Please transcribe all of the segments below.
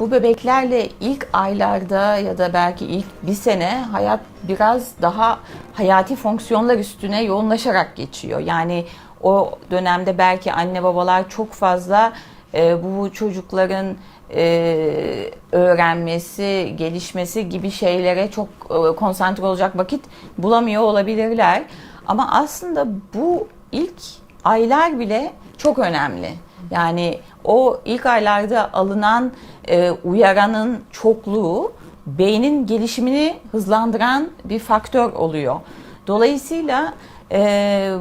bu bebeklerle ilk aylarda ya da belki ilk bir sene hayat biraz daha hayati fonksiyonlar üstüne yoğunlaşarak geçiyor. Yani o dönemde belki anne babalar çok fazla e, bu çocukların e, öğrenmesi, gelişmesi gibi şeylere çok e, konsantre olacak vakit bulamıyor olabilirler. Ama aslında bu ilk aylar bile çok önemli. Yani o ilk aylarda alınan e, uyaranın çokluğu beynin gelişimini hızlandıran bir faktör oluyor. Dolayısıyla e,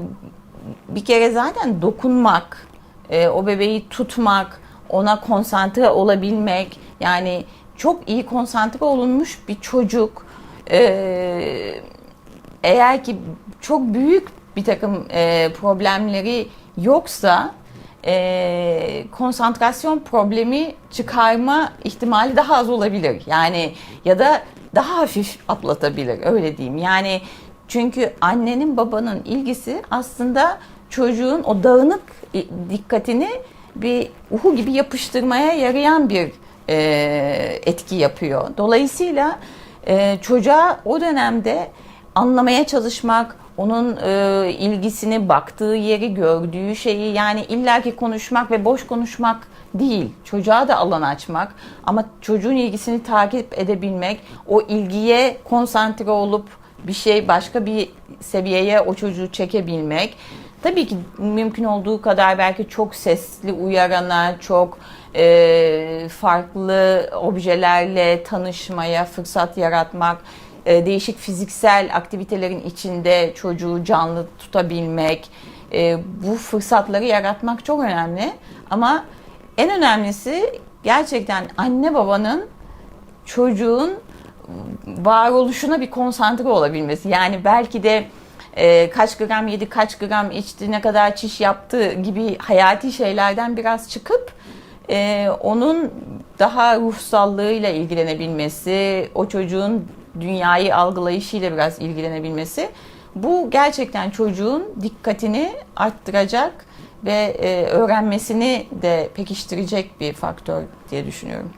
bir kere zaten dokunmak, e, o bebeği tutmak, ona konsantre olabilmek, yani çok iyi konsantre olunmuş bir çocuk e, eğer ki çok büyük bir takım e, problemleri yoksa e, konsantrasyon problemi çıkarma ihtimali daha az olabilir. Yani ya da daha hafif atlatabilir öyle diyeyim. Yani çünkü annenin babanın ilgisi aslında çocuğun o dağınık dikkatini bir uhu gibi yapıştırmaya yarayan bir e, etki yapıyor. Dolayısıyla e, çocuğa o dönemde anlamaya çalışmak, onun e, ilgisini, baktığı yeri, gördüğü şeyi yani illaki konuşmak ve boş konuşmak değil. Çocuğa da alan açmak ama çocuğun ilgisini takip edebilmek, o ilgiye konsantre olup bir şey başka bir seviyeye o çocuğu çekebilmek. Tabii ki mümkün olduğu kadar belki çok sesli uyarana, çok e, farklı objelerle tanışmaya fırsat yaratmak, e, değişik fiziksel aktivitelerin içinde çocuğu canlı tutabilmek, e, bu fırsatları yaratmak çok önemli. Ama en önemlisi gerçekten anne babanın çocuğun varoluşuna bir konsantre olabilmesi. Yani belki de e, kaç gram yedi, kaç gram içti, ne kadar çiş yaptı gibi hayati şeylerden biraz çıkıp e, onun daha ruhsallığıyla ilgilenebilmesi, o çocuğun dünyayı algılayışıyla biraz ilgilenebilmesi bu gerçekten çocuğun dikkatini arttıracak ve e, öğrenmesini de pekiştirecek bir faktör diye düşünüyorum.